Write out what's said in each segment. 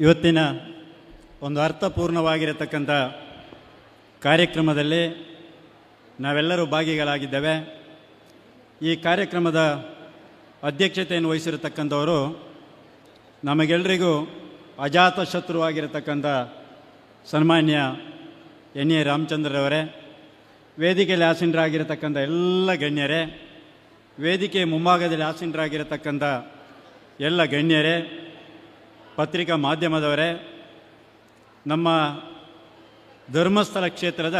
ಇವತ್ತಿನ ಒಂದು ಅರ್ಥಪೂರ್ಣವಾಗಿರತಕ್ಕಂಥ ಕಾರ್ಯಕ್ರಮದಲ್ಲಿ ನಾವೆಲ್ಲರೂ ಭಾಗಿಗಳಾಗಿದ್ದೇವೆ. ಈ ಕಾರ್ಯಕ್ರಮದ ಅಧ್ಯಕ್ಷತೆಯನ್ನು ವಹಿಸಿರತಕ್ಕಂಥವರು ನಮಗೆಲ್ಲರಿಗೂ ಅಜಾತ ಶತ್ರುವಾಗಿರತಕ್ಕಂಥ ಸನ್ಮಾನ್ಯ ಎನ್ ಎ ರಾಮಚಂದ್ರರವರೇ ವೇದಿಕೆಯಲ್ಲಿ ಆಸೀನರಾಗಿರತಕ್ಕಂಥ ಎಲ್ಲ ಗಣ್ಯರೇ, ವೇದಿಕೆ ಮುಂಭಾಗದಲ್ಲಿ ಆಸೀನರಾಗಿರತಕ್ಕಂಥ ಎಲ್ಲ ಗಣ್ಯರೇ ಪತ್ರಿಕಾ ಮಾಧ್ಯಮದವರೇ, ನಮ್ಮ ಧರ್ಮಸ್ಥಳ ಕ್ಷೇತ್ರದ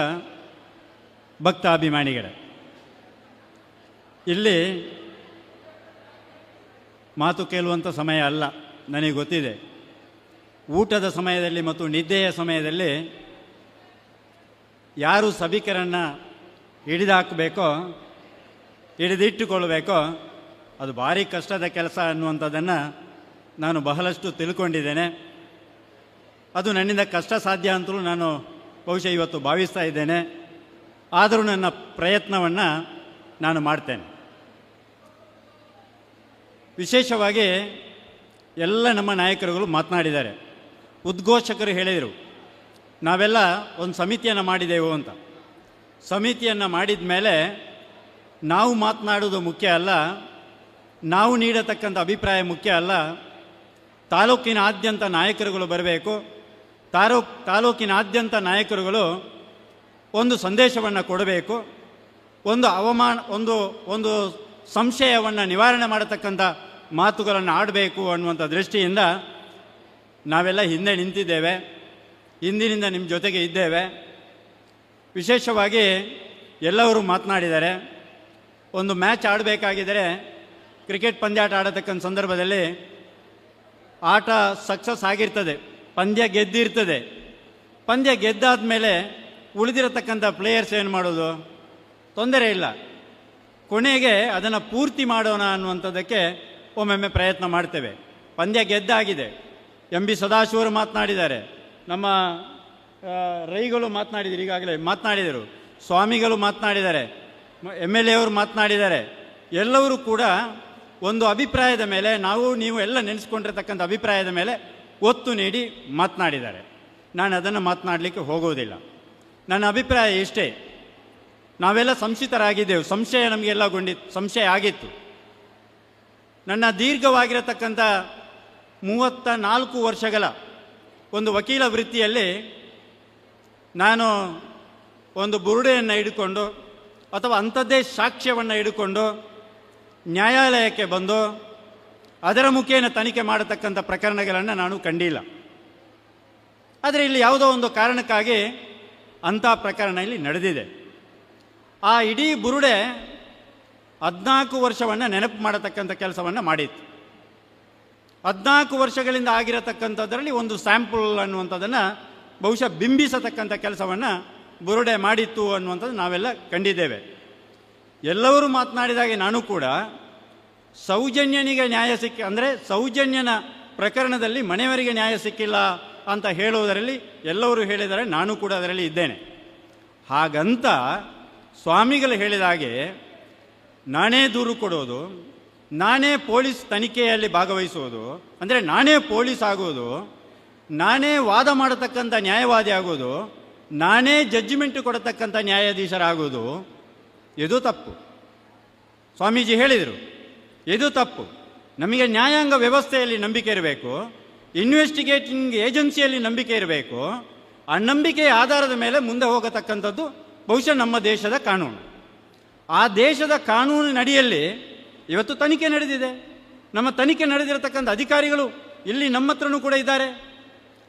ಭಕ್ತಾಭಿಮಾನಿಗಳೇ, ಇಲ್ಲಿ ಮಾತು ಕೇಳುವಂಥ ಸಮಯ ಅಲ್ಲ, ನನಗೆ ಗೊತ್ತಿದೆ. ಊಟದ ಸಮಯದಲ್ಲಿ ಮತ್ತು ನಿದ್ದೆಯ ಸಮಯದಲ್ಲಿ ಯಾರು ಸಭಿಕರನ್ನು ಹಿಡಿದಾಕಬೇಕೋ ಹಿಡಿದಿಟ್ಟುಕೊಳ್ಬೇಕೋ ಅದು ಭಾರಿ ಕಷ್ಟದ ಕೆಲಸ ಅನ್ನುವಂಥದ್ದನ್ನು ನಾನು ಬಹಳಷ್ಟು ತಿಳ್ಕೊಂಡಿದ್ದೇನೆ. ಅದು ನನ್ನಿಂದ ಕಷ್ಟ ಸಾಧ್ಯ ಅಂತಲೂ ನಾನು ಬಹುಶಃ ಇವತ್ತು ಭಾವಿಸ್ತಾ ಇದ್ದೇನೆ. ಆದರೂ ನನ್ನ ಪ್ರಯತ್ನವನ್ನು ನಾನು ಮಾಡ್ತೇನೆ. ವಿಶೇಷವಾಗಿ ಎಲ್ಲ ನಮ್ಮ ನಾಯಕರುಗಳು ಮಾತನಾಡಿದ್ದಾರೆ. ಉದ್ಘೋಷಕರು ಹೇಳಿದರು, ನಾವೆಲ್ಲ ಒಂದು ಸಮಿತಿಯನ್ನು ಮಾಡಿದೆವು ಅಂತ. ಸಮಿತಿಯನ್ನು ಮಾಡಿದ ಮೇಲೆ ನಾವು ಮಾತನಾಡೋದು ಮುಖ್ಯ ಅಲ್ಲ, ನಾವು ನೀಡತಕ್ಕಂಥ ಅಭಿಪ್ರಾಯ ಮುಖ್ಯ ಅಲ್ಲ ತಾಲೂಕಿನಾದ್ಯಂತ ನಾಯಕರುಗಳು ಬರಬೇಕು. ತಾಲೂಕ್ ತಾಲೂಕಿನಾದ್ಯಂತ ನಾಯಕರುಗಳು ಒಂದು ಸಂದೇಶವನ್ನು ಕೊಡಬೇಕು. ಒಂದು ಅವಮಾನ, ಒಂದು ಒಂದು ಸಂಶಯವನ್ನು ನಿವಾರಣೆ ಮಾಡತಕ್ಕಂಥ ಮಾತುಗಳನ್ನು ಆಡಬೇಕು ಅನ್ನುವಂಥ ದೃಷ್ಟಿಯಿಂದ ನಾವೆಲ್ಲ ಹಿಂದೆ ನಿಂತಿದ್ದೇವೆ. ಹಿಂದಿನಿಂದ ನಿಮ್ಮ ಜೊತೆಗೆ ಇದ್ದೇವೆ. ವಿಶೇಷವಾಗಿ ಎಲ್ಲವರು ಮಾತನಾಡಿದ್ದಾರೆ ಒಂದು ಮ್ಯಾಚ್ ಆಡಬೇಕಾಗಿದ್ದರೆ, ಕ್ರಿಕೆಟ್ ಪಂದ್ಯಾಟ ಆಡತಕ್ಕಂಥ ಸಂದರ್ಭದಲ್ಲಿ ಆಟ ಸಕ್ಸಸ್ ಆಗಿರ್ತದೆ. ಪಂದ್ಯ ಗೆದ್ದಿರ್ತದೆ. ಪಂದ್ಯ ಗೆದ್ದಾದ ಮೇಲೆ ಉಳಿದಿರತಕ್ಕಂಥ ಪ್ಲೇಯರ್ಸ್ ಏನು ಮಾಡೋದು? ತೊಂದರೆ ಇಲ್ಲ. ಕೊನೆಗೆ ಅದನ್ನು ಪೂರ್ತಿ ಮಾಡೋಣ ಅನ್ನುವಂಥದ್ದಕ್ಕೆ ಒಮ್ಮೊಮ್ಮೆ ಪ್ರಯತ್ನ ಮಾಡ್ತೇವೆ. ಪಂದ್ಯ ಗೆದ್ದಾಗಿದೆ. ಎಂ ಬಿ ಸದಾಶಿವರು ಮಾತನಾಡಿದ್ದಾರೆ. ನಮ್ಮ ರೈಗಳು ಮಾತನಾಡಿದರು, ಈಗಾಗಲೇ ಮಾತನಾಡಿದರು. ಸ್ವಾಮಿಗಳು ಮಾತನಾಡಿದ್ದಾರೆ. ಎಂ ಎಲ್ ಎ ಅವರು ಮಾತನಾಡಿದ್ದಾರೆ. ಎಲ್ಲರೂ ಕೂಡ ಒಂದು ಅಭಿಪ್ರಾಯದ ಮೇಲೆ ನಾವು, ನೀವು ಎಲ್ಲ ನೆನೆಸ್ಕೊಂಡಿರ್ತಕ್ಕಂಥ ಅಭಿಪ್ರಾಯದ ಮೇಲೆ ಒತ್ತು ನೀಡಿ ಮಾತನಾಡಿದ್ದಾರೆ. ನಾನು ಅದನ್ನು ಮಾತನಾಡಲಿಕ್ಕೆ ಹೋಗೋದಿಲ್ಲ. ನನ್ನ ಅಭಿಪ್ರಾಯ ಇಷ್ಟೇ. ನಾವೆಲ್ಲ ಸಂಶಿತರಾಗಿದ್ದೆವು. ಸಂಶಯ ನಮಗೆಲ್ಲ ಗೊಂಡಿತ್ತು ಸಂಶಯ ಆಗಿತ್ತು. ನನ್ನ ದೀರ್ಘವಾಗಿರತಕ್ಕಂಥ ಮೂವತ್ತ ನಾಲ್ಕು ವರ್ಷಗಳ ಒಂದು ವಕೀಲ ವೃತ್ತಿಯಲ್ಲಿ ನಾನು ಒಂದು ಬುರುಡೆಯನ್ನು ಹಿಡ್ಕೊಂಡು ಅಥವಾ ಅಂಥದ್ದೇ ಸಾಕ್ಷ್ಯವನ್ನು ಹಿಡ್ಕೊಂಡು ನ್ಯಾಯಾಲಯಕ್ಕೆ ಬಂದು ಅದರ ಮುಖೇನ ತನಿಖೆ ಮಾಡತಕ್ಕಂಥ ಪ್ರಕರಣಗಳನ್ನು ನಾನು ಕಂಡಿಲ್ಲ. ಆದರೆ ಇಲ್ಲಿ ಯಾವುದೋ ಒಂದು ಕಾರಣಕ್ಕಾಗಿ ಅಂಥ ಪ್ರಕರಣ ಇಲ್ಲಿ ನಡೆದಿದೆ. ಆ ಇಡೀ ಬುರುಡೆ ಹದಿನಾಲ್ಕು ವರ್ಷವನ್ನು ನೆನಪು ಮಾಡತಕ್ಕಂಥ ಕೆಲಸವನ್ನು ಮಾಡಿತ್ತು. ಹದಿನಾಲ್ಕು ವರ್ಷಗಳಿಂದ ಆಗಿರತಕ್ಕಂಥದ್ರಲ್ಲಿ ಒಂದು ಸ್ಯಾಂಪಲ್ ಅನ್ನುವಂಥದ್ದನ್ನು ಬಹುಶಃ ಬಿಂಬಿಸತಕ್ಕಂಥ ಕೆಲಸವನ್ನು ಬುರುಡೆ ಮಾಡಿತ್ತು ಅನ್ನುವಂಥದ್ದು ನಾವೆಲ್ಲ ಕಂಡಿದ್ದೇವೆ. ಎಲ್ಲರೂ ಮಾತನಾಡಿದಾಗೆ ನಾನು ಕೂಡ ಸೌಜನ್ಯನಿಗೆ ನ್ಯಾಯ ಸಿಕ್ಕಿ ಅಂದರೆ ಸೌಜನ್ಯನ ಪ್ರಕರಣದಲ್ಲಿ ಮನೆಯವರಿಗೆ ನ್ಯಾಯ ಸಿಕ್ಕಿಲ್ಲ ಅಂತ ಹೇಳುವುದರಲ್ಲಿ ಎಲ್ಲರೂ ಹೇಳಿದರೆ ನಾನು ಕೂಡ ಅದರಲ್ಲಿ ಇದ್ದೇನೆ. ಹಾಗಂತ ಸ್ವಾಮಿಗಳು ಹೇಳಿದ ಹಾಗೆ, ನಾನೇ ದೂರು ಕೊಡೋದು, ನಾನೇ ಪೊಲೀಸ್ ತನಿಖೆಯಲ್ಲಿ ಭಾಗವಹಿಸುವುದು, ಅಂದರೆ ನಾನೇ ಪೊಲೀಸ್ ಆಗೋದು, ನಾನೇ ವಾದ ಮಾಡತಕ್ಕಂಥ ನ್ಯಾಯವಾದಿ ಆಗೋದು, ನಾನೇ ಜಡ್ಜಿಮೆಂಟ್ ಕೊಡತಕ್ಕಂಥ ನ್ಯಾಯಾಧೀಶರಾಗೋದು ಇದು ತಪ್ಪು. ಸ್ವಾಮೀಜಿ ಹೇಳಿದರು ಇದು ತಪ್ಪು. ನಮಗೆ ನ್ಯಾಯಾಂಗ ವ್ಯವಸ್ಥೆಯಲ್ಲಿ ನಂಬಿಕೆ ಇರಬೇಕು, ಇನ್ವೆಸ್ಟಿಗೇಟಿಂಗ್ ಏಜೆನ್ಸಿಯಲ್ಲಿ ನಂಬಿಕೆ ಇರಬೇಕು, ಆ ನಂಬಿಕೆಯ ಆಧಾರದ ಮೇಲೆ ಮುಂದೆ ಹೋಗತಕ್ಕಂಥದ್ದು ಬಹುಶಃ ನಮ್ಮ ದೇಶದ ಕಾನೂನು. ಆ ದೇಶದ ಕಾನೂನಿನಡಿಯಲ್ಲಿ ಇವತ್ತು ತನಿಖೆ ನಡೆದಿದೆ. ನಮ್ಮ ತನಿಖೆ ನಡೆದಿರತಕ್ಕಂಥ ಅಧಿಕಾರಿಗಳು ಇಲ್ಲಿ ನಮ್ಮ ಕೂಡ ಇದ್ದಾರೆ.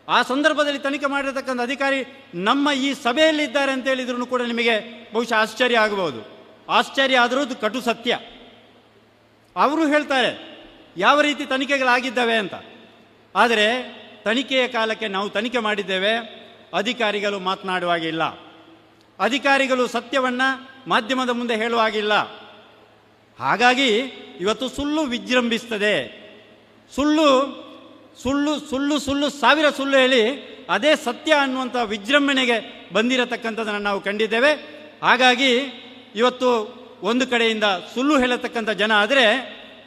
ಆ ಸಂದರ್ಭದಲ್ಲಿ ತನಿಖೆ ಮಾಡಿರತಕ್ಕಂಥ ಅಧಿಕಾರಿ ನಮ್ಮ ಈ ಸಭೆಯಲ್ಲಿ ಇದ್ದಾರೆ ಅಂತ ಹೇಳಿದ್ರು ಕೂಡ ನಿಮಗೆ ಬಹುಶಃ ಆಶ್ಚರ್ಯ ಆಗಬಹುದು. ಆಶ್ಚರ್ಯ ಆದರೂ ಅದು ಕಟು ಸತ್ಯ. ಅವರು ಹೇಳ್ತಾರೆ, ಯಾವ ರೀತಿ ತನಿಖೆಗಳಾಗಿದ್ದಾವೆ ಅಂತ. ಆದರೆ, ತನಿಖೆಯ ಕಾಲಕ್ಕೆ ನಾವು ತನಿಖೆ ಮಾಡಿದ್ದೇವೆ, ಅಧಿಕಾರಿಗಳು ಮಾತನಾಡುವಾಗಿಲ್ಲ ಅಧಿಕಾರಿಗಳು ಸತ್ಯವನ್ನು ಮಾಧ್ಯಮದ ಮುಂದೆ ಹೇಳುವಾಗಿಲ್ಲ ಹಾಗಾಗಿ ಇವತ್ತು ಸುಳ್ಳು ವಿಜೃಂಭಿಸ್ತದೆ. ಸುಳ್ಳು ಸುಳ್ಳು ಸುಳ್ಳು ಸುಳ್ಳು, ಸಾವಿರ ಸುಳ್ಳು ಹೇಳಿ ಅದೇ ಸತ್ಯ ಅನ್ನುವಂಥ ವಿಜೃಂಭಣೆಗೆ ಬಂದಿರತಕ್ಕಂಥದ್ದನ್ನು ನಾವು ಕಂಡಿದ್ದೇವೆ. ಹಾಗಾಗಿ ಇವತ್ತು ಒಂದು ಕಡೆಯಿಂದ ಸುಳ್ಳು ಹೇಳತಕ್ಕಂಥ ಜನ ಆದರೆ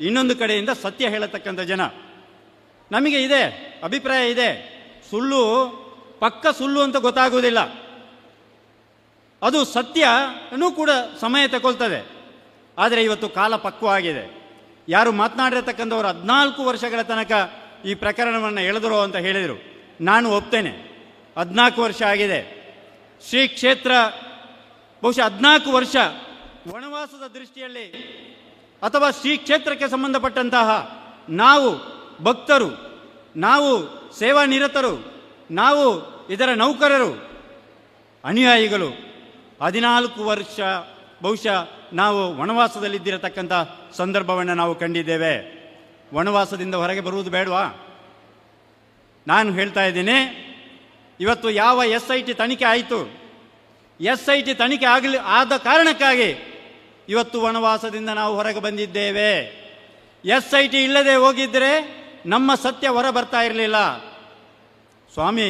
ಇನ್ನೊಂದು ಕಡೆಯಿಂದ ಸತ್ಯ ಹೇಳತಕ್ಕಂಥ ಜನ. ನಮಗೆ ಇದೆ, ಅಭಿಪ್ರಾಯ ಇದೆ. ಸುಳ್ಳು, ಪಕ್ಕ ಸುಳ್ಳು ಅಂತ ಗೊತ್ತಾಗುವುದಿಲ್ಲ. ಅದು ಸತ್ಯನೂ ಕೂಡ ಸಮಯ ತಗೊಳ್ತದೆ. ಆದರೆ ಇವತ್ತು ಕಾಲ ಪಕ್ವವಾಗಿದೆ ಯಾರು ಮಾತನಾಡಿರತಕ್ಕಂಥವ್ರು ಹದಿನಾಲ್ಕು ವರ್ಷಗಳ ತನಕ ಈ ಪ್ರಕರಣವನ್ನು ಎಳೆದರು ಅಂತ ಹೇಳಿದರು. ನಾನು ಒಪ್ತೇನೆ. ಹದಿನಾಲ್ಕು ವರ್ಷ ಆಗಿದೆ. ಶ್ರೀ ಕ್ಷೇತ್ರ ಬಹುಶಃ ಹದಿನಾಲ್ಕು ವರ್ಷ ವನವಾಸದ ದೃಷ್ಟಿಯಲ್ಲಿ ಅಥವಾ ಶ್ರೀ ಕ್ಷೇತ್ರಕ್ಕೆ ಸಂಬಂಧಪಟ್ಟಂತಹ ನಾವು ಭಕ್ತರು, ನಾವು ಸೇವಾ ನಿರತರು, ನಾವು ಇದರ ನೌಕರರು, ಅನುಯಾಯಿಗಳು ಹದಿನಾಲ್ಕು ವರ್ಷ ಬಹುಶಃ ನಾವು ವನವಾಸದಲ್ಲಿದ್ದಿರತಕ್ಕಂಥ ಸಂದರ್ಭವನ್ನು ನಾವು ಕಂಡಿದ್ದೇವೆ. ವನವಾಸದಿಂದ ಹೊರಗೆ ಬರುವುದು ಬೇಡವಾ? ನಾನು ಹೇಳ್ತಾ ಇದ್ದೀನಿ, ಇವತ್ತು ಯಾವ ಎಸ್ ಐ ಟಿ ತನಿಖೆ ಆಯಿತು? ಎಸ್ ಐ ಟಿ ತನಿಖೆ ಆಗಲಿ, ಆದ ಕಾರಣಕ್ಕಾಗಿ ಇವತ್ತು ವನವಾಸದಿಂದ ನಾವು ಹೊರಗೆ ಬಂದಿದ್ದೇವೆ. ಎಸ್ ಐ ಟಿ ಇಲ್ಲದೆ ಹೋಗಿದ್ದರೆ ನಮ್ಮ ಸತ್ಯ ಹೊರ ಬರ್ತಾ ಇರಲಿಲ್ಲ. ಸ್ವಾಮಿ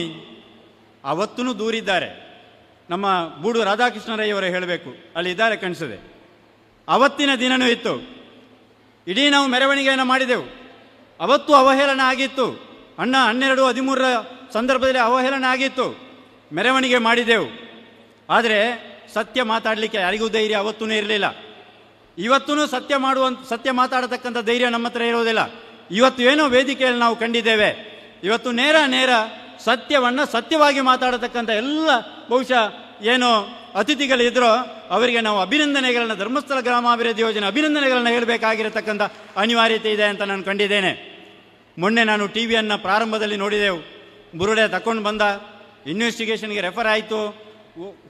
ಅವತ್ತೂ ದೂರಿದ್ದಾರೆ. ನಮ್ಮ ಬೂಡು ರಾಧಾಕೃಷ್ಣರಯ್ಯವರು ಹೇಳಬೇಕು, ಅಲ್ಲಿ ಇದ್ದಾರೆ ಕಣಿಸದೆ ಅವತ್ತಿನ ದಿನನೂ ಇತ್ತು. ಇಡೀ ನಾವು ಮೆರವಣಿಗೆಯನ್ನು ಮಾಡಿದೆವು. ಅವತ್ತು ಅವಹೇಳನ ಆಗಿತ್ತು. ಅಣ್ಣ ಹನ್ನೆರಡು ಹದಿಮೂರರ ಸಂದರ್ಭದಲ್ಲಿ ಅವಹೇಳನ ಆಗಿತ್ತು. ಮೆರವಣಿಗೆ ಮಾಡಿದೆವು. ಆದರೆ ಸತ್ಯ ಮಾತಾಡಲಿಕ್ಕೆ ಯಾರಿಗೂ ಧೈರ್ಯ ಅವತ್ತೂ ಇರಲಿಲ್ಲ. ಇವತ್ತೂ ಸತ್ಯ ಮಾಡುವಂಥ ಸತ್ಯ ಮಾತಾಡತಕ್ಕಂಥ ಧೈರ್ಯ ನಮ್ಮ ಹತ್ರ ಇರೋದಿಲ್ಲ. ಇವತ್ತು ಏನೋ ವೇದಿಕೆಯಲ್ಲಿ ನಾವು ಕಂಡಿದ್ದೇವೆ. ಇವತ್ತು ನೇರ ನೇರ ಸತ್ಯವನ್ನು ಸತ್ಯವಾಗಿ ಮಾತಾಡತಕ್ಕಂಥ ಎಲ್ಲ ಬಹುಶಃ ಏನು ಅತಿಥಿಗಳಿದ್ರೋ ಅವರಿಗೆ ನಾವು ಅಭಿನಂದನೆಗಳನ್ನ, ಧರ್ಮಸ್ಥಳ ಗ್ರಾಮಾಭಿವೃದ್ಧಿ ಯೋಜನೆ ಅಭಿನಂದನೆಗಳನ್ನ ಹೇಳಬೇಕಾಗಿರತಕ್ಕಂಥ ಅನಿವಾರ್ಯತೆ ಇದೆ ಅಂತ ನಾನು ಕಂಡಿದ್ದೇನೆ. ಮೊನ್ನೆ ನಾನು ಟಿ ವಿಯನ್ನು ಪ್ರಾರಂಭದಲ್ಲಿ ನೋಡಿದೆವು. ಬುರುಡೆ ತಕೊಂಡು ಬಂದ. ಇನ್ವೆಸ್ಟಿಗೇಷನ್ಗೆ ರೆಫರ್ ಆಯಿತು.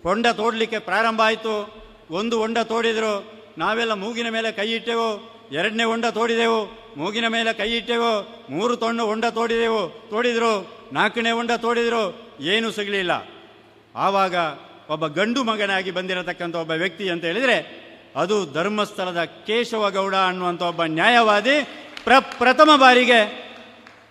ಹೊಂಡ ತೋಡಲಿಕ್ಕೆ ಪ್ರಾರಂಭ ಆಯಿತು. ಒಂದು ಹೊಂಡ ತೋಡಿದರು. ನಾವೆಲ್ಲ ಮೂಗಿನ ಮೇಲೆ ಕೈ ಇಟ್ಟೆವು. ಎರಡನೇ ಹೊಂಡ ತೋಡಿದೆವು. ಮೂಗಿನ ಮೇಲೆ ಕೈ ಇಟ್ಟೆವು. ಮೂರು ತೊಣ್ಣು ಹೊಂಡ ತೋಡಿದೆವು. ತೋಡಿದರು. ನಾಲ್ಕನೇ ಹೊಂಡ ತೋಡಿದರು. ಏನೂ ಸಿಗಲಿಲ್ಲ. ಆವಾಗ ಒಬ್ಬ ಗಂಡು ಮಗನಾಗಿ ಬಂದಿರತಕ್ಕಂಥ ಒಬ್ಬ ವ್ಯಕ್ತಿ ಅಂತ ಹೇಳಿದರೆ, ಅದು ಧರ್ಮಸ್ಥಳದ ಕೇಶವಗೌಡ ಅನ್ನುವಂಥ ಒಬ್ಬ ನ್ಯಾಯವಾದಿ ಪ್ರಪ್ರಥಮ ಬಾರಿಗೆ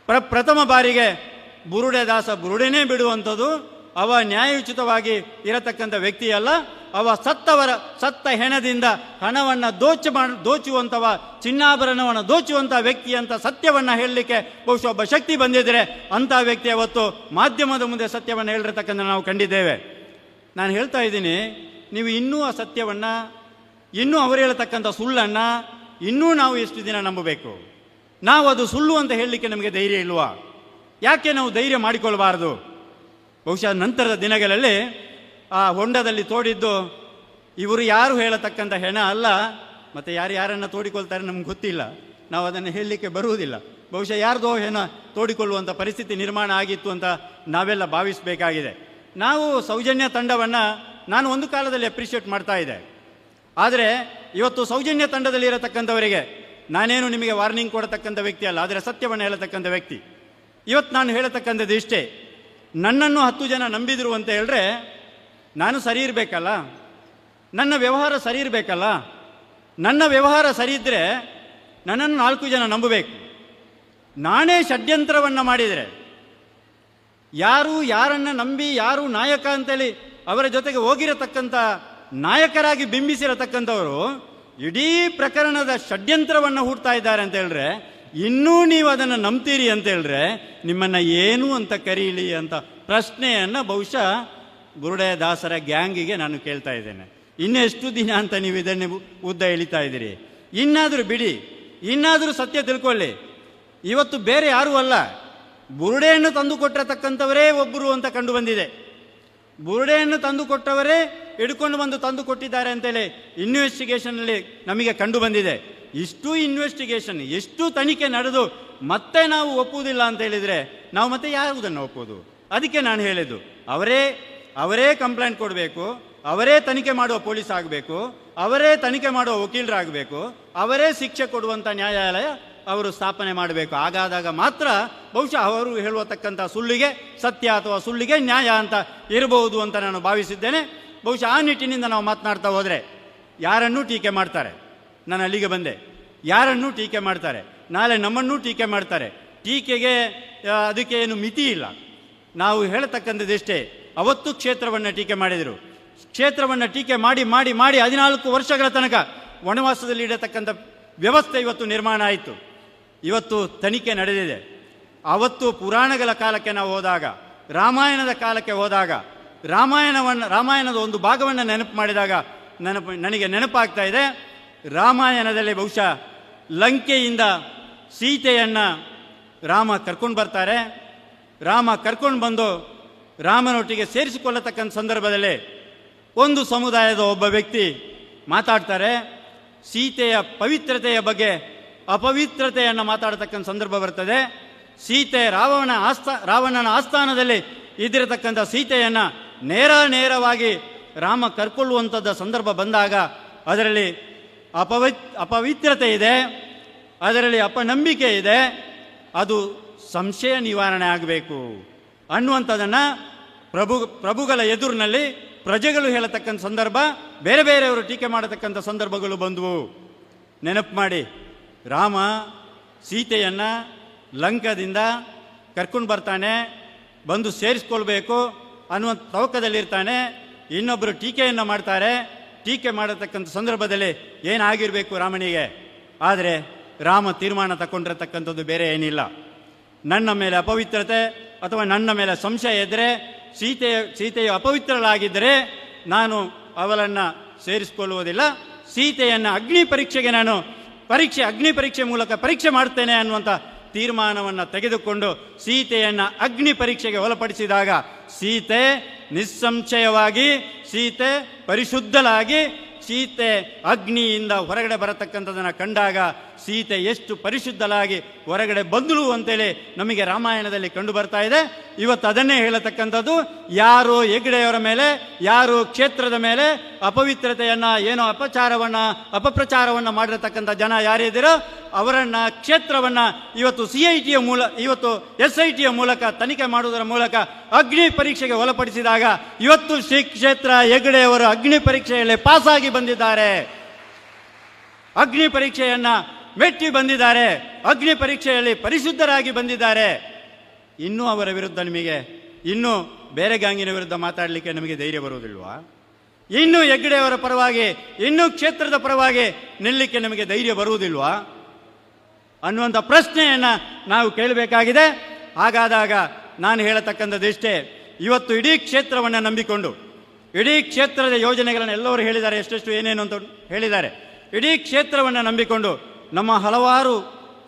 ಪ್ರಪ್ರಥಮ ಬಾರಿಗೆ ಬುರುಡೆ ದಾಸ ಬುರುಡೆನೇ ಬಿಡುವಂಥದ್ದು. ಅವ ನ್ಯಾಯೋಚಿತವಾಗಿ ಇರತಕ್ಕಂಥ ವ್ಯಕ್ತಿಯಲ್ಲ, ಅವ ಸತ್ತವರ, ಸತ್ತ ಹೆಣದಿಂದ ಹಣವನ್ನು ದೋಚ ದೋಚುವಂಥವ ಚಿನ್ನಾಭರಣವನ್ನು ದೋಚುವಂಥ ವ್ಯಕ್ತಿ ಅಂತ ಸತ್ಯವನ್ನು ಹೇಳಲಿಕ್ಕೆ ಬಹುಶಃ ಒಬ್ಬ ಶಕ್ತಿ ಬಂದಿದ್ದರೆ ಅಂಥ ವ್ಯಕ್ತಿ ಅವತ್ತು ಮಾಧ್ಯಮದ ಮುಂದೆ ಸತ್ಯವನ್ನು ಹೇಳಿರತಕ್ಕಂಥ ನಾವು ಕಂಡಿದ್ದೇವೆ. ನಾನು ಹೇಳ್ತಾ ಇದ್ದೀನಿ, ನೀವು ಇನ್ನೂ ಆ ಸತ್ಯವನ್ನು, ಇನ್ನೂ ಅವರು ಹೇಳತಕ್ಕಂಥ ಸುಳ್ಳನ್ನು ಇನ್ನೂ ನಾವು ಎಷ್ಟು ದಿನ ನಂಬಬೇಕು? ನಾವು ಅದು ಸುಳ್ಳು ಅಂತ ಹೇಳಲಿಕ್ಕೆ ನಮಗೆ ಧೈರ್ಯ ಇಲ್ವಾ? ಯಾಕೆ ನಾವು ಧೈರ್ಯ ಮಾಡಿಕೊಳ್ಬಾರ್ದು? ಬಹುಶಃ ನಂತರದ ದಿನಗಳಲ್ಲಿ ಆ ಹೊಂಡದಲ್ಲಿ ತೋಡಿದ್ದು ಇವರು ಯಾರು ಹೇಳತಕ್ಕಂಥ ಹೆಣ ಅಲ್ಲ, ಮತ್ತು ಯಾರು ಯಾರನ್ನು ತೋಡಿಕೊಳ್ತಾರೆ ನಮ್ಗೆ ಗೊತ್ತಿಲ್ಲ. ನಾವು ಅದನ್ನು ಹೇಳಲಿಕ್ಕೆ ಬರುವುದಿಲ್ಲ. ಬಹುಶಃ ಯಾರ್ದೋ ಹೆಣ ತೋಡಿಕೊಳ್ಳುವಂಥ ಪರಿಸ್ಥಿತಿ ನಿರ್ಮಾಣ ಆಗಿತ್ತು ಅಂತ ನಾವೆಲ್ಲ ಭಾವಿಸಬೇಕಾಗಿದೆ. ನಾವು ಸೌಜನ್ಯ ತಂಡವನ್ನು ನಾನು ಒಂದು ಕಾಲದಲ್ಲಿ ಅಪ್ರಿಷಿಯೇಟ್ ಮಾಡ್ತಾ ಇದ್ದೆ. ಆದರೆ ಇವತ್ತು ಸೌಜನ್ಯ ತಂಡದಲ್ಲಿ ಇರತಕ್ಕಂಥವರಿಗೆ ನಾನೇನು ನಿಮಗೆ ವಾರ್ನಿಂಗ್ ಕೊಡತಕ್ಕಂಥ ವ್ಯಕ್ತಿ ಅಲ್ಲ, ಆದರೆ ಸತ್ಯವನ್ನು ಹೇಳತಕ್ಕಂಥ ವ್ಯಕ್ತಿ. ಇವತ್ತು ನಾನು ಹೇಳತಕ್ಕಂಥದ್ದು ಇಷ್ಟೇ. ನನ್ನನ್ನು ಹತ್ತು ಜನ ನಂಬಿದರು ಅಂತ ಹೇಳಿದ್ರೆ ನಾನು ಸರಿ ಇರಬೇಕಲ್ಲ? ನನ್ನ ವ್ಯವಹಾರ ಸರಿ ಇರಬೇಕಲ್ಲ? ನನ್ನ ವ್ಯವಹಾರ ಸರಿ ಇದ್ದರೆ ನನ್ನನ್ನು ನಾಲ್ಕು ಜನ ನಂಬಬೇಕು. ನಾನೇ ಷಡ್ಯಂತ್ರವನ್ನು ಮಾಡಿದರೆ. ಯಾರು ಯಾರನ್ನ ನಂಬಿ, ಯಾರು ನಾಯಕ ಅಂತೇಳಿ ಅವರ ಜೊತೆಗೆ ಹೋಗಿರತಕ್ಕಂಥ ನಾಯಕರಾಗಿ ಬಿಂಬಿಸಿರತಕ್ಕಂಥವರು ಇಡೀ ಪ್ರಕರಣದ ಷಡ್ಯಂತ್ರವನ್ನು ಹೂಡ್ತಾ ಇದ್ದಾರೆ ಅಂತ ಹೇಳಿದ್ರೆ ಇನ್ನೂ ನೀವು ಅದನ್ನು ನಂಬ್ತೀರಿ ಅಂತ ಹೇಳಿದ್ರೆ, ನಿಮ್ಮನ್ನು ಏನು ಅಂತ ಕರೀಲಿ ಅಂತ ಪ್ರಶ್ನೆಯನ್ನು ಬಹುಶಃ ಬುರುಡೆ ದಾಸರ ಗ್ಯಾಂಗಿಗೆ ನಾನು ಕೇಳ್ತಾ ಇದ್ದೇನೆ. ಇನ್ನೆಷ್ಟು ದಿನ ಅಂತ ನೀವು ಇದನ್ನೇ ಉದ್ದ ಎಳಿತಾ ಇದ್ದೀರಿ? ಇನ್ನಾದರೂ ಬಿಡಿ, ಇನ್ನಾದರೂ ಸತ್ಯ ತಿಳ್ಕೊಳ್ಳಿ. ಇವತ್ತು ಬೇರೆ ಯಾರೂ ಅಲ್ಲ. ಬುರುಡೆಯನ್ನು ತಂದು ಕೊಟ್ಟಿರತಕ್ಕಂಥವರೇ ಒಬ್ಬರು ಅಂತ ಕಂಡು ಬಂದಿದೆ. ಬುರುಡೆಯನ್ನು ತಂದು ಕೊಟ್ಟವರೇ ಹಿಡ್ಕೊಂಡು ಬಂದು ತಂದು ಕೊಟ್ಟಿದ್ದಾರೆ ಅಂತೇಳಿ ಇನ್ವೆಸ್ಟಿಗೇಷನಲ್ಲಿ ನಮಗೆ ಕಂಡು ಬಂದಿದೆ. ಇಷ್ಟು ಇನ್ವೆಸ್ಟಿಗೇಷನ್ ಎಷ್ಟು ತನಿಖೆ ನಡೆದು ಮತ್ತೆ ನಾವು ಒಪ್ಪುವುದಿಲ್ಲ ಅಂತ ಹೇಳಿದರೆ ನಾವು ಮತ್ತೆ ಯಾವುದನ್ನು ಒಪ್ಪೋದು ಅದಕ್ಕೆ ನಾನು ಹೇಳಿದ್ದು, ಅವರೇ ಅವರೇ ಕಂಪ್ಲೇಂಟ್ ಕೊಡಬೇಕು, ಅವರೇ ತನಿಖೆ ಮಾಡುವ ಪೊಲೀಸ್ ಆಗಬೇಕು, ಅವರೇ ತನಿಖೆ ಮಾಡುವ ವಕೀಲರಾಗಬೇಕು, ಅವರೇ ಶಿಕ್ಷೆ ಕೊಡುವಂಥ ನ್ಯಾಯಾಲಯ ಅವರು ಸ್ಥಾಪನೆ ಮಾಡಬೇಕು. ಹಾಗಾದಾಗ ಮಾತ್ರ ಬಹುಶಃ ಅವರು ಹೇಳುವತಕ್ಕಂಥ ಸುಳ್ಳಿಗೆ ಸತ್ಯ ಅಥವಾ ಸುಳ್ಳಿಗೆ ನ್ಯಾಯ ಅಂತ ಇರಬಹುದು ಅಂತ ನಾನು ಭಾವಿಸಿದ್ದೇನೆ. ಬಹುಶಃ ಆ ನಿಟ್ಟಿನಿಂದ ನಾವು ಮಾತನಾಡ್ತಾ ಹೋದರೆ ಯಾರನ್ನೂ ಟೀಕೆ ಮಾಡ್ತಾರೆ. ನಾನು ಅಲ್ಲಿಗೆ ಬಂದೆ. ಯಾರನ್ನೂ ಟೀಕೆ ಮಾಡ್ತಾರೆ. ನಾಳೆ ನಮ್ಮನ್ನೂ ಟೀಕೆ ಮಾಡ್ತಾರೆ. ಟೀಕೆಗೆ ಅದಕ್ಕೆ ಏನು ಮಿತಿ ಇಲ್ಲ. ನಾವು ಹೇಳತಕ್ಕಂಥದ್ದಿಷ್ಟೇ ಅವತ್ತು ಕ್ಷೇತ್ರವನ್ನು ಟೀಕೆ ಮಾಡಿದರು. ಕ್ಷೇತ್ರವನ್ನು ಟೀಕೆ ಮಾಡಿ ಮಾಡಿ ಮಾಡಿ ಹದಿನಾಲ್ಕು ವರ್ಷಗಳ ತನಕ ವನವಾಸದಲ್ಲಿ ಇಡತಕ್ಕಂಥ ವ್ಯವಸ್ಥೆ ಇವತ್ತು ನಿರ್ಮಾಣ ಆಯಿತು. ಇವತ್ತು ತನಿಖೆ ನಡೆದಿದೆ. ಅವತ್ತು ಪುರಾಣಗಳ ಕಾಲಕ್ಕೆ ನಾವು ಹೋದಾಗ, ರಾಮಾಯಣದ ಕಾಲಕ್ಕೆ ಹೋದಾಗ, ರಾಮಾಯಣವನ್ನು, ರಾಮಾಯಣದ ಒಂದು ಭಾಗವನ್ನು ನೆನಪು ಮಾಡಿದಾಗ ನೆನಪು, ನನಗೆ ನೆನಪಾಗ್ತಾ ಇದೆ. ರಾಮಾಯಣದಲ್ಲಿ ಬಹುಶಃ ಲಂಕೆಯಿಂದ ಸೀತೆಯನ್ನು ರಾಮ ಕರ್ಕೊಂಡು ಬರ್ತಾರೆ. ರಾಮ ಕರ್ಕೊಂಡು ಬಂದು ರಾಮನೊಟ್ಟಿಗೆ ಸೇರಿಸಿಕೊಳ್ಳತಕ್ಕಂಥ ಸಂದರ್ಭದಲ್ಲಿ ಒಂದು ಸಮುದಾಯದ ಒಬ್ಬ ವ್ಯಕ್ತಿ ಮಾತಾಡ್ತಾರೆ. ಸೀತೆಯ ಪವಿತ್ರತೆಯ ಬಗ್ಗೆ ಅಪವಿತ್ರತೆಯನ್ನು ಮಾತಾಡತಕ್ಕಂಥ ಸಂದರ್ಭ ಬರ್ತದೆ. ಸೀತೆ ರಾವಣ ಆಸ್ಥಾ ರಾವಣನ ಆಸ್ಥಾನದಲ್ಲಿ ಇದ್ದಿರತಕ್ಕಂಥ ಸೀತೆಯನ್ನು ನೇರ ನೇರವಾಗಿ ರಾಮ ಕರ್ಕೊಳ್ಳುವಂಥದ್ದು ಸಂದರ್ಭ ಬಂದಾಗ ಅದರಲ್ಲಿ ಅಪವಿ ಅಪವಿತ್ರತೆ ಇದೆ, ಅದರಲ್ಲಿ ಅಪನಂಬಿಕೆ ಇದೆ, ಅದು ಸಂಶಯ ನಿವಾರಣೆ ಆಗಬೇಕು. ಅನ್ನುವಂಥದ್ದನ್ನು ಪ್ರಭು, ಪ್ರಭುಗಳ ಎದುರಿನಲ್ಲಿ ಪ್ರಜೆಗಳು ಹೇಳತಕ್ಕಂಥ ಸಂದರ್ಭ, ಬೇರೆ ಬೇರೆಯವರು ಟೀಕೆ ಮಾಡತಕ್ಕಂಥ ಸಂದರ್ಭಗಳು ಬಂದವು. ನೆನಪು ಮಾಡಿ, ರಾಮ ಸೀತೆಯನ್ನು ಲಂಕದಿಂದ ಕರ್ಕೊಂಡು ಬರ್ತಾನೆ, ಬಂದು ಸೇರಿಸ್ಕೊಳ್ಬೇಕು ಅನ್ನುವಂಥ ತವಕದಲ್ಲಿರ್ತಾನೆ ಇನ್ನೊಬ್ಬರು ಟೀಕೆಯನ್ನು ಮಾಡ್ತಾರೆ ಟೀಕೆ ಮಾಡತಕ್ಕಂಥ ಸಂದರ್ಭದಲ್ಲಿ ಏನಾಗಿರಬೇಕು ರಾಮನಿಗೆ? ಆದರೆ ರಾಮ ತೀರ್ಮಾನ ತಗೊಂಡಿರತಕ್ಕಂಥದ್ದು ಬೇರೆ ಏನಿಲ್ಲ. ನನ್ನ ಮೇಲೆ ಅಪವಿತ್ರತೆ ಅಥವಾ ನನ್ನ ಮೇಲೆ ಸಂಶಯ ಇದ್ದರೆ ಸೀತೆಯ ಸೀತೆಯು ಅಪವಿತ್ರಳಾಗಿದ್ದರೆ ನಾನು ಅವಳನ್ನು ಸೇರಿಸಿಕೊಳ್ಳುವುದಿಲ್ಲ. ಸೀತೆಯನ್ನು ಅಗ್ನಿ ಪರೀಕ್ಷೆಗೆ ನಾನು ಪರೀಕ್ಷೆ, ಅಗ್ನಿ ಪರೀಕ್ಷೆ ಮೂಲಕ ಪರೀಕ್ಷೆ ಮಾಡ್ತೇನೆ ಅನ್ನುವಂಥ ತೀರ್ಮಾನವನ್ನು ತೆಗೆದುಕೊಂಡು ಸೀತೆಯನ್ನು ಅಗ್ನಿ ಪರೀಕ್ಷೆಗೆ ಒಳಪಡಿಸಿದಾಗ ಸೀತೆ ನಿಸ್ಸಂಶಯವಾಗಿ, ಸೀತೆ ಪರಿಶುದ್ಧಳಾಗಿ, ಸೀತೆ ಅಗ್ನಿಯಿಂದ ಹೊರಗಡೆ ಬರತಕ್ಕಂಥದನ್ನು ಕಂಡಾಗ ಸೀತೆ ಎಷ್ಟು ಪರಿಶುದ್ಧಲಾಗಿ ಹೊರಗಡೆ ಬಂದಳು ಅಂತೇಳಿ ನಮಗೆ ರಾಮಾಯಣದಲ್ಲಿ ಕಂಡು ಬರ್ತಾ ಇದೆ. ಇವತ್ತು ಅದನ್ನೇ ಹೇಳತಕ್ಕಂಥದ್ದು, ಯಾರು ಹೆಗ್ಡೆಯವರ ಮೇಲೆ, ಯಾರು ಕ್ಷೇತ್ರದ ಮೇಲೆ ಅಪವಿತ್ರತೆಯನ್ನು, ಏನೋ ಅಪಚಾರವನ್ನು, ಅಪಪ್ರಚಾರವನ್ನು ಮಾಡಿರತಕ್ಕಂಥ ಜನ ಯಾರಿದ್ದೀರೋ ಅವರನ್ನು ಕ್ಷೇತ್ರವನ್ನು ಇವತ್ತು ಸಿ ಐ ಟಿಯ ಮೂಲ, ಇವತ್ತು ಎಸ್ ಐ ಟಿಯ ಮೂಲಕ, ತನಿಖೆ ಮಾಡುವುದರ ಮೂಲಕ ಅಗ್ನಿ ಪರೀಕ್ಷೆಗೆ ಒಳಪಡಿಸಿದಾಗ ಇವತ್ತು ಶ್ರೀ ಕ್ಷೇತ್ರ ಹೆಗ್ಡೆಯವರು ಅಗ್ನಿ ಪರೀಕ್ಷೆಯಲ್ಲಿ ಪಾಸಾಗಿ ಬಂದಿದ್ದಾರೆ. ಅಗ್ನಿ ಪರೀಕ್ಷೆಯನ್ನು ಮೆಟ್ಟಿ ಬಂದಿದ್ದಾರೆ, ಅಗ್ನಿ ಪರೀಕ್ಷೆಯಲ್ಲಿ ಪರಿಶುದ್ಧರಾಗಿ ಬಂದಿದ್ದಾರೆ. ಇನ್ನೂ ಅವರ ವಿರುದ್ಧ ನಿಮಗೆ, ಇನ್ನೂ ಬೇರೆ ಗ್ಯಾಂಗಿನ ವಿರುದ್ಧ ಮಾತಾಡಲಿಕ್ಕೆ ನಮಗೆ ಧೈರ್ಯ ಬರುವುದಿಲ್ವಾ? ಇನ್ನೂ ಹೆಗ್ಗಡೆಯವರ ಪರವಾಗಿ, ಇನ್ನೂ ಕ್ಷೇತ್ರದ ಪರವಾಗಿ ನಿಲ್ಲಕ್ಕೆ ನಮಗೆ ಧೈರ್ಯ ಬರುವುದಿಲ್ವಾ? ಅನ್ನುವಂಥ ಪ್ರಶ್ನೆಯನ್ನು ನಾವು ಕೇಳಬೇಕಾಗಿದೆ. ಹಾಗಾದಾಗ ನಾನು ಹೇಳತಕ್ಕಂಥದ್ದಿಷ್ಟೇ ಇವತ್ತು ಇಡೀ ಕ್ಷೇತ್ರವನ್ನು ನಂಬಿಕೊಂಡು, ಇಡೀ ಕ್ಷೇತ್ರದ ಯೋಜನೆಗಳನ್ನು ಎಲ್ಲರೂ ಹೇಳಿದ್ದಾರೆ, ಎಷ್ಟೆಷ್ಟು ಏನೇನು ಅಂತ ಹೇಳಿದ್ದಾರೆ. ಇಡೀ ಕ್ಷೇತ್ರವನ್ನು ನಂಬಿಕೊಂಡು ನಮ್ಮ ಹಲವಾರು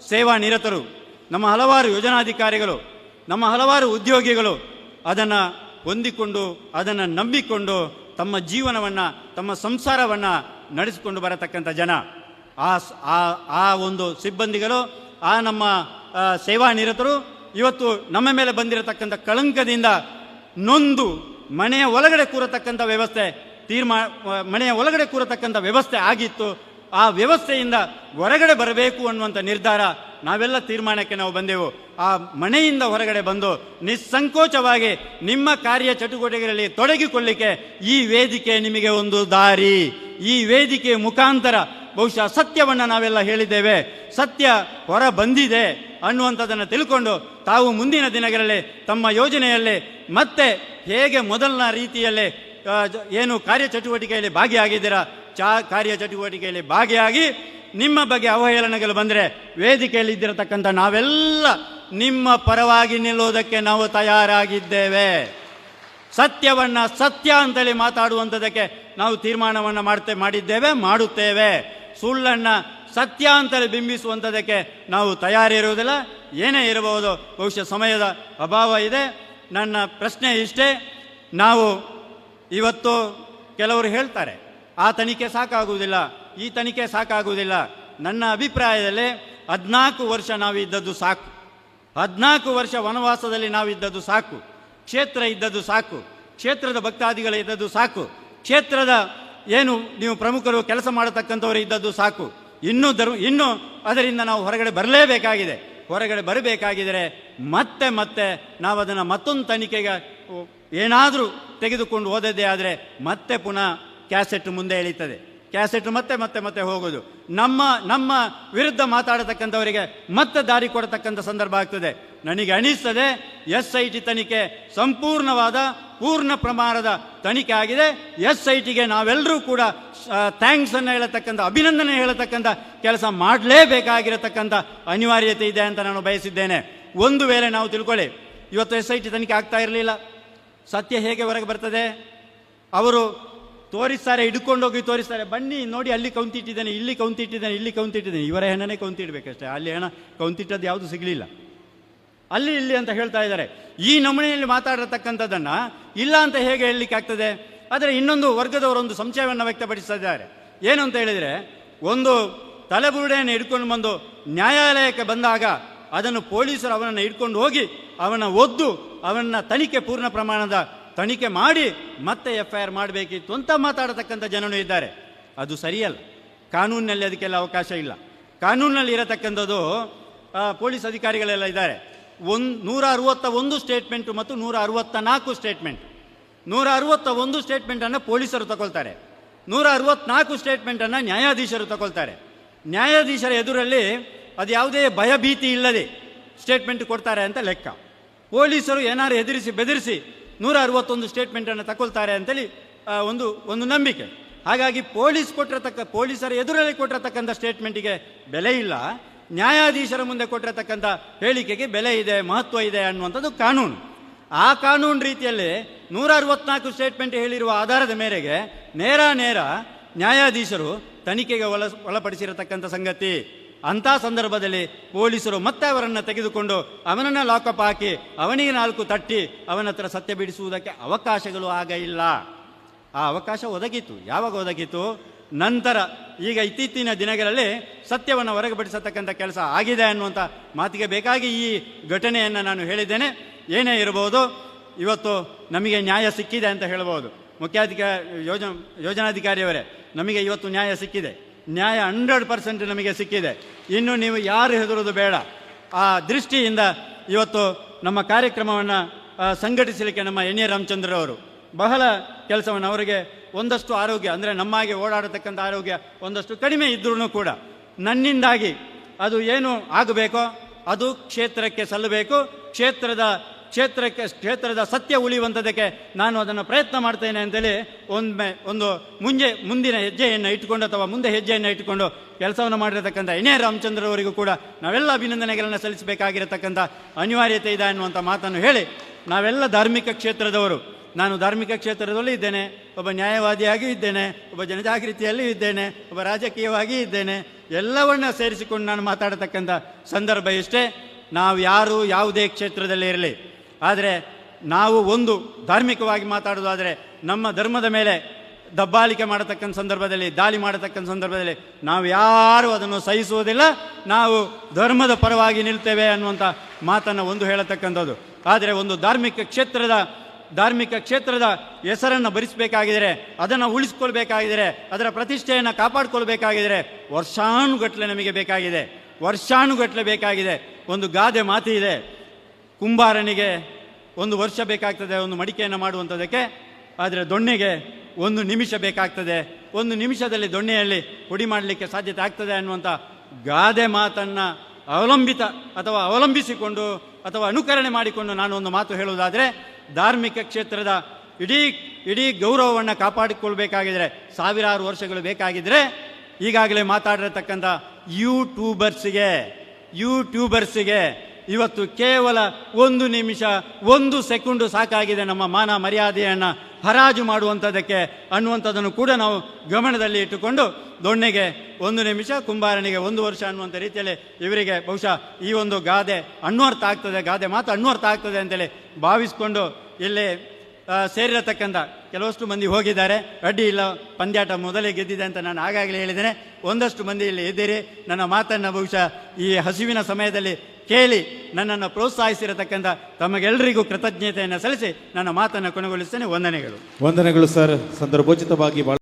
ಸೇವಾ ನಿರತರು, ನಮ್ಮ ಹಲವಾರು ಯೋಜನಾಧಿಕಾರಿಗಳು, ನಮ್ಮ ಹಲವಾರು ಉದ್ಯೋಗಿಗಳು ಅದನ್ನು ಹೊಂದಿಕೊಂಡು, ಅದನ್ನು ನಂಬಿಕೊಂಡು ತಮ್ಮ ಜೀವನವನ್ನು, ತಮ್ಮ ಸಂಸಾರವನ್ನು ನಡೆಸಿಕೊಂಡು ಬರತಕ್ಕಂಥ ಜನ. ಆ ಆ ಒಂದು ಸಿಬ್ಬಂದಿಗಳು, ಆ ನಮ್ಮ ಸೇವಾ ನಿರತರು ಇವತ್ತು ನಮ್ಮ ಮೇಲೆ ಬಂದಿರತಕ್ಕಂಥ ಕಳಂಕದಿಂದ ನೊಂದು ಮನೆಯ ಒಳಗಡೆ ಕೂರತಕ್ಕಂಥ ವ್ಯವಸ್ಥೆ ತೀರ್ಮಾ, ಮನೆಯ ಒಳಗಡೆ ಕೂರತಕ್ಕಂಥ ವ್ಯವಸ್ಥೆ ಆಗಿತ್ತು. ಆ ವ್ಯವಸ್ಥೆಯಿಂದ ಹೊರಗಡೆ ಬರಬೇಕು ಅನ್ನುವಂಥ ನಿರ್ಧಾರ ನಾವೆಲ್ಲ ತೀರ್ಮಾನಕ್ಕೆ ನಾವು ಬಂದೆವು. ಆ ಮನೆಯಿಂದ ಹೊರಗಡೆ ಬಂದು ನಿಸ್ಸಂಕೋಚವಾಗಿ ನಿಮ್ಮ ಕಾರ್ಯ ಚಟುವಟಿಕೆಗಳಲ್ಲಿ ತೊಡಗಿಕೊಳ್ಳಿಕ್ಕೆ ಈ ವೇದಿಕೆ ನಿಮಗೆ ಒಂದು ದಾರಿ. ಈ ವೇದಿಕೆ ಮುಖಾಂತರ ಬಹುಶಃ ಸತ್ಯವನ್ನು ನಾವೆಲ್ಲ ಹೇಳಿದ್ದೇವೆ. ಸತ್ಯ ಹೊರ ಬಂದಿದೆ ಅನ್ನುವಂಥದ್ದನ್ನು ತಿಳ್ಕೊಂಡು ತಾವು ಮುಂದಿನ ದಿನಗಳಲ್ಲಿ ತಮ್ಮ ಯೋಜನೆಯಲ್ಲಿ ಮತ್ತೆ ಹೇಗೆ ಮೊದಲನ ರೀತಿಯಲ್ಲಿ ಏನು ಕಾರ್ಯಚಟುವಟಿಕೆಯಲ್ಲಿ ಭಾಗಿಯಾಗಿದ್ದೀರಾ ಚಾ ಕಾರ್ಯಚಟುವಟಿಕೆಯಲ್ಲಿ ಭಾಗಿಯಾಗಿ ನಿಮ್ಮ ಬಗ್ಗೆ ಅವಹೇಳನಗಳು ಬಂದರೆ ವೇದಿಕೆಯಲ್ಲಿ ಇದ್ದಿರತಕ್ಕಂಥ ನಾವೆಲ್ಲ ನಿಮ್ಮ ಪರವಾಗಿ ನಿಲ್ಲುವುದಕ್ಕೆ ನಾವು ತಯಾರಾಗಿದ್ದೇವೆ. ಸತ್ಯವನ್ನು ಸತ್ಯ ಅಂತೇಳಿ ಮಾತಾಡುವಂಥದಕ್ಕೆ ನಾವು ತೀರ್ಮಾನವನ್ನು ಮಾಡ್ತೇ ಮಾಡಿದ್ದೇವೆ, ಮಾಡುತ್ತೇವೆ. ಸುಳ್ಳನ್ನು ಸತ್ಯ ಅಂತೇಳಿ ಬಿಂಬಿಸುವಂಥದ್ದಕ್ಕೆ ನಾವು ತಯಾರಿರುವುದಿಲ್ಲ. ಏನೇ ಇರಬಹುದು, ಬಹುಶಃ ಸಮಯದ ಅಭಾವ ಇದೆ. ನನ್ನ ಪ್ರಶ್ನೆ ಇಷ್ಟೇ, ನಾವು ಇವತ್ತು ಕೆಲವರು ಹೇಳ್ತಾರೆ ಆ ತನಿಖೆ ಸಾಕಾಗುವುದಿಲ್ಲ, ಈ ತನಿಖೆ ಸಾಕಾಗುವುದಿಲ್ಲ. ನನ್ನ ಅಭಿಪ್ರಾಯದಲ್ಲಿ ಹದಿನಾಲ್ಕು ವರ್ಷ ನಾವಿದ್ದದ್ದು ಸಾಕು. ಹದಿನಾಲ್ಕು ವರ್ಷ ವನವಾಸದಲ್ಲಿ ನಾವಿದ್ದದ್ದು ಸಾಕು. ಕ್ಷೇತ್ರ ಇದ್ದದ್ದು ಸಾಕು. ಕ್ಷೇತ್ರದ ಭಕ್ತಾದಿಗಳ ಇದ್ದದ್ದು ಸಾಕು. ಕ್ಷೇತ್ರದ ಏನು ನೀವು ಪ್ರಮುಖರು, ಕೆಲಸ ಮಾಡತಕ್ಕಂಥವರು ಇದ್ದದ್ದು ಸಾಕು. ಇನ್ನೂ ಧರ್ಮ ಇನ್ನೂ ಅದರಿಂದ ನಾವು ಹೊರಗಡೆ ಬರಲೇಬೇಕಾಗಿದೆ. ಹೊರಗಡೆ ಬರಬೇಕಾಗಿದ್ದರೆ ಮತ್ತೆ ಮತ್ತೆ ನಾವು ಅದನ್ನು ಮತ್ತೊಂದು ತನಿಖೆಗೆ ಏನಾದರೂ ತೆಗೆದುಕೊಂಡು ಹೋದದ್ದೇ ಆದರೆ ಮತ್ತೆ ಪುನಃ ಕ್ಯಾಸೆಟ್ ಮುಂದೆ ಎಳೀತದೆ. ಕ್ಯಾಸೆಟ್ ಮತ್ತೆ ಮತ್ತೆ ಮತ್ತೆ ಹೋಗೋದು. ನಮ್ಮ ನಮ್ಮ ವಿರುದ್ಧ ಮಾತಾಡತಕ್ಕಂಥವರಿಗೆ ಮತ್ತೆ ದಾರಿ ಕೊಡತಕ್ಕಂಥ ಸಂದರ್ಭ ಆಗ್ತದೆ. ನನಗೆ ಅನಿಸ್ತದೆ, ಎಸ್ ಐ ಟಿ ತನಿಖೆ ಸಂಪೂರ್ಣವಾದ, ಪೂರ್ಣ ಪ್ರಮಾಣದ ತನಿಖೆ ಆಗಿದೆ. ಎಸ್ ಐ ಟಿಗೆ ನಾವೆಲ್ಲರೂ ಕೂಡ ಥ್ಯಾಂಕ್ಸ್ ಅನ್ನು ಹೇಳತಕ್ಕಂಥ, ಅಭಿನಂದನೆ ಹೇಳತಕ್ಕಂಥ ಕೆಲಸ ಮಾಡಲೇಬೇಕಾಗಿರತಕ್ಕಂಥ ಅನಿವಾರ್ಯತೆ ಇದೆ ಅಂತ ನಾನು ಬಯಸಿದ್ದೇನೆ. ಒಂದು ವೇಳೆ ನಾವು ತಿಳ್ಕೊಳ್ಳಿ, ಇವತ್ತು ಎಸ್ ಐ ಟಿ ತನಿಖೆ ಆಗ್ತಾ ಇರಲಿಲ್ಲ. ಸತ್ಯ ಹೇಗೆ ಹೊರಗೆ ಬರ್ತದೆ? ಅವರು ತೋರಿಸ್ತಾರೆ, ಹಿಡ್ಕೊಂಡೋಗಿ ತೋರಿಸ್ತಾರೆ. ಬನ್ನಿ, ನೋಡಿ, ಅಲ್ಲಿ ಕೌಂತಿಟ್ಟಿದ್ದಾನೆ, ಇಲ್ಲಿ ಕೌಂತಿಟ್ಟಿದ್ದಾನೆ ಇಲ್ಲಿ ಕೌಂತಿಟ್ಟಿದ್ದಾನೆ. ಇವರ ಹೆಣನೇ ಕೌಂತಿಡ್ಬೇಕಷ್ಟೇ. ಅಲ್ಲಿ ಹೆಣ ಕೌಂತಿಟ್ಟದ್ದು ಯಾವುದು ಸಿಗಲಿಲ್ಲ. ಅಲ್ಲಿ ಇಲ್ಲಿ ಅಂತ ಹೇಳ್ತಾ ಇದ್ದಾರೆ. ಈ ನಮೂನೆಯಲ್ಲಿ ಮಾತಾಡತಕ್ಕಂಥದ್ದನ್ನು ಇಲ್ಲ ಅಂತ ಹೇಗೆ ಹೇಳಲಿಕ್ಕೆ ಆಗ್ತದೆ? ಆದರೆ ಇನ್ನೊಂದು ವರ್ಗದವರೊಂದು ಸಂಶಯವನ್ನು ವ್ಯಕ್ತಪಡಿಸ್ತಾ ಇದ್ದಾರೆ. ಏನು ಅಂತ ಹೇಳಿದರೆ, ಒಂದು ತಲೆಬುರುಡೆಯನ್ನು ಹಿಡ್ಕೊಂಡು ಬಂದು ನ್ಯಾಯಾಲಯಕ್ಕೆ ಬಂದಾಗ ಅದನ್ನು ಪೊಲೀಸರು ಅವನನ್ನು ಹಿಡ್ಕೊಂಡು ಹೋಗಿ ಅವನ ಒದ್ದು ಅವನ ತನಿಖೆ ಪೂರ್ಣ ಪ್ರಮಾಣದ ತನಿಖೆ ಮಾಡಿ ಮತ್ತೆ ಎಫ್ ಐ ಆರ್ ಮಾಡಬೇಕಿತ್ತು ಅಂತ ಮಾತಾಡತಕ್ಕಂಥ ಜನರು ಇದ್ದಾರೆ. ಅದು ಸರಿಯಲ್ಲ. ಕಾನೂನಿನಲ್ಲಿ ಅದಕ್ಕೆಲ್ಲ ಅವಕಾಶ ಇಲ್ಲ. ಕಾನೂನಿನಲ್ಲಿ ಇರತಕ್ಕಂಥದ್ದು ಪೊಲೀಸ್ ಅಧಿಕಾರಿಗಳೆಲ್ಲ ಇದ್ದಾರೆ. ಒಂದು ನೂರ ಅರವತ್ತ ಒಂದು ಸ್ಟೇಟ್ಮೆಂಟು ಮತ್ತು ನೂರ ಅರವತ್ತ ನಾಲ್ಕು ಸ್ಟೇಟ್ಮೆಂಟ್. ನೂರ ಅರವತ್ತ ಒಂದು ಸ್ಟೇಟ್ಮೆಂಟನ್ನು ಪೊಲೀಸರು ತಗೊಳ್ತಾರೆ. ನೂರ ಅರವತ್ನಾಲ್ಕು ಸ್ಟೇಟ್ಮೆಂಟನ್ನು ನ್ಯಾಯಾಧೀಶರು ತಗೊಳ್ತಾರೆ. ನ್ಯಾಯಾಧೀಶರ ಎದುರಲ್ಲಿ ಅದು ಯಾವುದೇ ಭಯಭೀತಿ ಇಲ್ಲದೆ ಸ್ಟೇಟ್ಮೆಂಟ್ ಕೊಡ್ತಾರೆ ಅಂತ ಲೆಕ್ಕ. ಪೊಲೀಸರು ಏನಾರು ಹೆದರಿಸಿ, ಬೆದರಿಸಿ ನೂರ ಅರವತ್ತೊಂದು ಸ್ಟೇಟ್ಮೆಂಟನ್ನು ತಗೊಳ್ತಾರೆ ಅಂತೇಳಿ ಒಂದು ಒಂದು ನಂಬಿಕೆ. ಹಾಗಾಗಿ ಪೊಲೀಸ್ ಕೊಟ್ಟಿರತಕ್ಕ, ಪೊಲೀಸರ ಎದುರಲ್ಲಿ ಕೊಟ್ಟಿರತಕ್ಕಂಥ ಸ್ಟೇಟ್ಮೆಂಟಿಗೆ ಬೆಲೆ ಇಲ್ಲ. ನ್ಯಾಯಾಧೀಶರ ಮುಂದೆ ಕೊಟ್ಟಿರತಕ್ಕಂಥ ಹೇಳಿಕೆಗೆ ಬೆಲೆ ಇದೆ, ಮಹತ್ವ ಇದೆ ಅನ್ನುವಂಥದ್ದು ಕಾನೂನು. ಆ ಕಾನೂನು ರೀತಿಯಲ್ಲಿ ನೂರ ಅರವತ್ನಾಲ್ಕು ಸ್ಟೇಟ್ಮೆಂಟ್ ಹೇಳಿರುವ ಆಧಾರದ ಮೇರೆಗೆ ನೇರ ನೇರ ನ್ಯಾಯಾಧೀಶರು ತನಿಖೆಗೆ ಒಳ, ಒಳಪಡಿಸಿರತಕ್ಕಂಥ ಸಂಗತಿ. ಅಂಥ ಸಂದರ್ಭದಲ್ಲಿ ಪೊಲೀಸರು ಮತ್ತೆ ಅವರನ್ನು ತೆಗೆದುಕೊಂಡು ಅವನನ್ನು ಲಾಕಪ್ ಹಾಕಿ ಅವನಿಗೆ ನಾಲ್ಕು ತಟ್ಟಿ ಅವನ ಹತ್ರ ಸತ್ಯ ಬಿಡಿಸುವುದಕ್ಕೆ ಅವಕಾಶಗಳು ಆಗ ಇಲ್ಲ. ಆ ಅವಕಾಶ ಒದಗಿತು. ಯಾವಾಗ ಒದಗಿತು? ನಂತರ ಈಗ ಇತ್ತೀಚಿನ ದಿನಗಳಲ್ಲಿ ಸತ್ಯವನ್ನು ಹೊರಗುಪಡಿಸತಕ್ಕಂಥ ಕೆಲಸ ಆಗಿದೆ ಅನ್ನುವಂಥ ಮಾತಿಗೆ ಬೇಕಾಗಿ ಈ ಘಟನೆಯನ್ನು ನಾನು ಹೇಳಿದ್ದೇನೆ. ಏನೇ ಇರಬಹುದು ಇವತ್ತು ನಮಗೆ ನ್ಯಾಯ ಸಿಕ್ಕಿದೆ ಅಂತ ಹೇಳಬಹುದು ಮುಖ್ಯಾಧಿಕಾರಿ ಯೋಜನ ಯೋಜನಾಧಿಕಾರಿಯವರೇ, ನಮಗೆ ಇವತ್ತು ನ್ಯಾಯ ಸಿಕ್ಕಿದೆ. ನ್ಯಾಯ ಹಂಡ್ರೆಡ್ ಪರ್ಸೆಂಟ್ ನಮಗೆ ಸಿಕ್ಕಿದೆ. ಇನ್ನು ನೀವು ಯಾರು ಹೆದರೋದು ಬೇಡ. ಆ ದೃಷ್ಟಿಯಿಂದ ಇವತ್ತು ನಮ್ಮ ಕಾರ್ಯಕ್ರಮವನ್ನು ಸಂಘಟಿಸಲಿಕ್ಕೆ ನಮ್ಮ ಎನ್ ಎ ರಾಮಚಂದ್ರರವರು ಬಹಳ ಕೆಲಸವನ್ನು ಅವರಿಗೆ ಒಂದಷ್ಟು ಆರೋಗ್ಯ, ಅಂದರೆ ನಮ್ಮಾಗೆ ಓಡಾಡತಕ್ಕಂಥ ಆರೋಗ್ಯ ಒಂದಷ್ಟು ಕಡಿಮೆ ಇದ್ರೂ ಕೂಡ ನನ್ನಿಂದಾಗಿ ಅದು ಏನು ಆಗಬೇಕೋ ಅದು ಕ್ಷೇತ್ರಕ್ಕೆ ಸಲ್ಲಬೇಕು. ಕ್ಷೇತ್ರದ ಕ್ಷೇತ್ರಕ್ಕೆ, ಕ್ಷೇತ್ರದ ಸತ್ಯ ಉಳಿಯುವಂಥದ್ದಕ್ಕೆ ನಾನು ಅದನ್ನು ಪ್ರಯತ್ನ ಮಾಡ್ತೇನೆ ಅಂತೇಳಿ ಒಮ್ಮೆ ಒಂದು ಮುಂಜೆ, ಮುಂದಿನ ಹೆಜ್ಜೆಯನ್ನು ಇಟ್ಟುಕೊಂಡು ಅಥವಾ ಮುಂದೆ ಹೆಜ್ಜೆಯನ್ನು ಇಟ್ಟುಕೊಂಡು ಕೆಲಸವನ್ನು ಮಾಡಿರತಕ್ಕಂಥ ಇನೇ ರಾಮಚಂದ್ರವರಿಗೂ ಕೂಡ ನಾವೆಲ್ಲ ಅಭಿನಂದನೆಗಳನ್ನು ಸಲ್ಲಿಸಬೇಕಾಗಿರತಕ್ಕಂಥ ಅನಿವಾರ್ಯತೆ ಇದೆ ಅನ್ನುವಂಥ ಮಾತನ್ನು ಹೇಳಿ ನಾವೆಲ್ಲ ಧಾರ್ಮಿಕ ಕ್ಷೇತ್ರದವರು. ನಾನು ಧಾರ್ಮಿಕ ಕ್ಷೇತ್ರದಲ್ಲಿ ಇದ್ದೇನೆ, ಒಬ್ಬ ನ್ಯಾಯವಾದಿಯಾಗಿಯೂ ಇದ್ದೇನೆ, ಒಬ್ಬ ಜನಜಾಗೃತಿಯಲ್ಲಿಯೂ ಇದ್ದೇನೆ, ಒಬ್ಬ ರಾಜಕೀಯವಾಗಿಯೂ ಇದ್ದೇನೆ, ಎಲ್ಲವನ್ನ ಸೇರಿಸಿಕೊಂಡು ನಾನು ಮಾತಾಡತಕ್ಕಂಥ ಸಂದರ್ಭ ಇಷ್ಟೇ. ನಾವು ಯಾರು ಯಾವುದೇ ಕ್ಷೇತ್ರದಲ್ಲಿ ಇರಲಿ ಆದರೆ ನಾವು ಒಂದು ಧಾರ್ಮಿಕವಾಗಿ ಮಾತಾಡೋದಾದರೆ ನಮ್ಮ ಧರ್ಮದ ಮೇಲೆ ದಬ್ಬಾಳಿಕೆ ಮಾಡತಕ್ಕಂಥ ಸಂದರ್ಭದಲ್ಲಿ, ದಾಳಿ ಮಾಡತಕ್ಕಂಥ ಸಂದರ್ಭದಲ್ಲಿ ನಾವು ಯಾರೂ ಅದನ್ನು ಸಹಿಸುವುದಿಲ್ಲ. ನಾವು ಧರ್ಮದ ಪರವಾಗಿ ನಿಲ್ತೇವೆ ಅನ್ನುವಂಥ ಮಾತನ್ನು ಒಂದು ಹೇಳತಕ್ಕಂಥದ್ದು. ಆದರೆ ಒಂದು ಧಾರ್ಮಿಕ ಕ್ಷೇತ್ರದ ಧಾರ್ಮಿಕ ಕ್ಷೇತ್ರದ ಹೆಸರನ್ನು ಭರಿಸಬೇಕಾಗಿದರೆ, ಅದನ್ನು ಉಳಿಸ್ಕೊಳ್ಬೇಕಾಗಿದ್ದರೆ ಅದರ ಪ್ರತಿಷ್ಠೆಯನ್ನು ಕಾಪಾಡಿಕೊಳ್ಬೇಕಾಗಿದ್ದರೆ ವರ್ಷಾನುಗಟ್ಟಲೆ ನಮಗೆ ಬೇಕಾಗಿದೆ. ವರ್ಷಾನುಗಟ್ಟಲೆ ಬೇಕಾಗಿದೆ. ಒಂದು ಗಾದೆ ಮಾತು ಇದೆ ಕುಂಬಾರನಿಗೆ ಒಂದು ವರ್ಷ ಬೇಕಾಗ್ತದೆ, ಒಂದು ಮಡಿಕೆಯನ್ನು ಮಾಡುವಂಥದ್ದಕ್ಕೆ. ಆದರೆ ದೊಣ್ಣೆಗೆ ಒಂದು ನಿಮಿಷ ಬೇಕಾಗ್ತದೆ. ಒಂದು ನಿಮಿಷದಲ್ಲಿ ದೊಣ್ಣೆಯಲ್ಲಿ ಪುಡಿ ಮಾಡಲಿಕ್ಕೆ ಸಾಧ್ಯತೆ ಆಗ್ತದೆ ಅನ್ನುವಂಥ ಗಾದೆ ಮಾತನ್ನು ಅವಲಂಬಿತ ಅಥವಾ ಅವಲಂಬಿಸಿಕೊಂಡು ಅಥವಾ ಅನುಕರಣೆ ಮಾಡಿಕೊಂಡು ನಾನು ಒಂದು ಮಾತು ಹೇಳುವುದಾದರೆ, ಧಾರ್ಮಿಕ ಕ್ಷೇತ್ರದ ಇಡೀ ಇಡೀ ಗೌರವವನ್ನು ಕಾಪಾಡಿಕೊಳ್ಬೇಕಾಗಿದ್ರೆ, ಸಾವಿರಾರು ವರ್ಷಗಳು ಬೇಕಾಗಿದ್ದರೆ ಈಗಾಗಲೇ ಮಾತಾಡಿರತಕ್ಕಂಥ ಯೂಟ್ಯೂಬರ್ಸಿಗೆ, ಯೂಟ್ಯೂಬರ್ಸ್ಗೆ ಇವತ್ತು ಕೇವಲ ಒಂದು ನಿಮಿಷ, ಒಂದು ಸೆಕೆಂಡು ಸಾಕಾಗಿದೆ ನಮ್ಮ ಮಾನ ಮರ್ಯಾದೆಯನ್ನು ಹರಾಜು ಮಾಡುವಂಥದ್ದಕ್ಕೆ ಅನ್ನುವಂಥದ್ದನ್ನು ಕೂಡ ನಾವು ಗಮನದಲ್ಲಿ ಇಟ್ಟುಕೊಂಡು ದೊಣ್ಣೆಗೆ ಒಂದು ನಿಮಿಷ, ಕುಂಬಾರನಿಗೆ ಒಂದು ವರ್ಷ ಅನ್ನುವಂಥ ರೀತಿಯಲ್ಲಿ ಇವರಿಗೆ ಬಹುಶಃ ಈ ಒಂದು ಗಾದೆ ಅಣ್ಣರ್ಥ ಆಗ್ತದೆ, ಗಾದೆ ಮಾತು ಅಣ್ಣರ್ಥ ಆಗ್ತದೆ ಅಂತೇಳಿ ಭಾವಿಸ್ಕೊಂಡು ಇಲ್ಲಿ ಸೇರಿರತಕ್ಕಂಥ ಕೆಲವಷ್ಟು ಮಂದಿ ಹೋಗಿದ್ದಾರೆ. ಅಡ್ಡಿ ಇಲ್ಲ, ಪಂದ್ಯಾಟ ಮೊದಲೇ ಗೆದ್ದಿದೆ ಅಂತ ನಾನು ಆಗಾಗಲೇ ಹೇಳಿದ್ದೇನೆ. ಒಂದಷ್ಟು ಮಂದಿ ಇಲ್ಲಿ ಇದ್ದೀರಿ. ನನ್ನ ಮಾತನ್ನು ಬಹುಶಃ ಈ ಹಸಿವಿನ ಸಮಯದಲ್ಲಿ ಕೇಳಿ ನನ್ನನ್ನು ಪ್ರೋತ್ಸಾಹಿಸಿರತಕ್ಕಂಥ ತಮಗೆಲ್ಲರಿಗೂ ಕೃತಜ್ಞತೆಯನ್ನು ಸಲ್ಲಿಸಿ ನನ್ನ ಮಾತನ್ನು ಕೊನೆಗೊಳಿಸ್ತೇನೆ. ವಂದನೆಗಳು. ವಂದನೆಗಳು ಸರ್. ಸಂದರ್ಭೋಚಿತವಾಗಿ